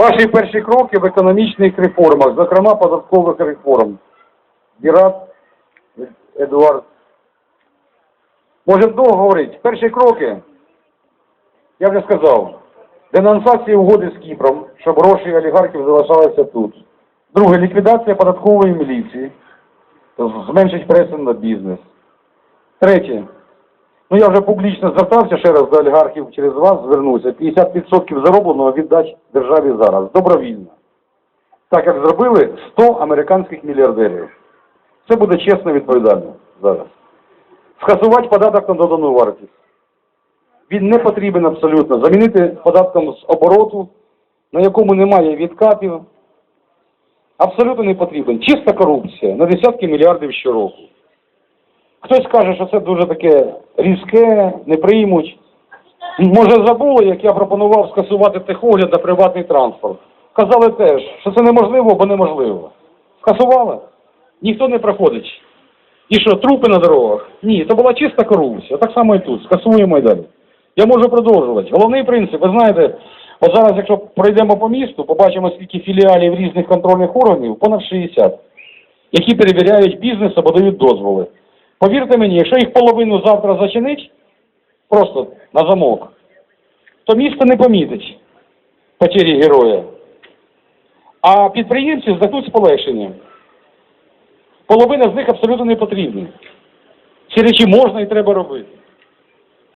Ваші перші кроки в економічних реформах, зокрема податкових реформ. Бірат Едуард. Може довго говорити. Перші кроки, я вже сказав, денонсація угоди з Кіпром, щоб гроші олігархів залишалися тут. Друге, ліквідація податкової міліції, зменшить пресинг на бізнес. Третє, ну я вже публічно звертався ще раз до олігархів через вас, звернуся. 50% заробленого віддати державі зараз, добровільно. Так як зробили 100 американських мільярдерів. Це буде чесно відповідально зараз. Скасувати податок на додану вартість. Він не потрібен абсолютно. Замінити податком з обороту, на якому немає відкатів. Абсолютно не потрібен. Чиста корупція на десятки мільярдів щороку. Хтось каже, що це дуже таке різке, не приймуть. Може забули, як я пропонував скасувати техогляд на приватний транспорт. Казали теж, що це неможливо, бо неможливо. Скасували? Ніхто не проходить. І що, трупи на дорогах? Ні, це була чиста корупція. Так само і тут. Скасуємо і далі. Я можу продовжувати. Головний принцип, ви знаєте, от зараз, якщо пройдемо по місту, побачимо, скільки філіалів різних контрольних органів, понад 60, які перевіряють бізнес або дають дозволи. Повірте мені, якщо їх половину завтра зачинить, просто на замок, то місто не помітить потері героя. А підприємці здадуть з полегшенням. Половина з них абсолютно не потрібна. Ці речі можна і треба робити.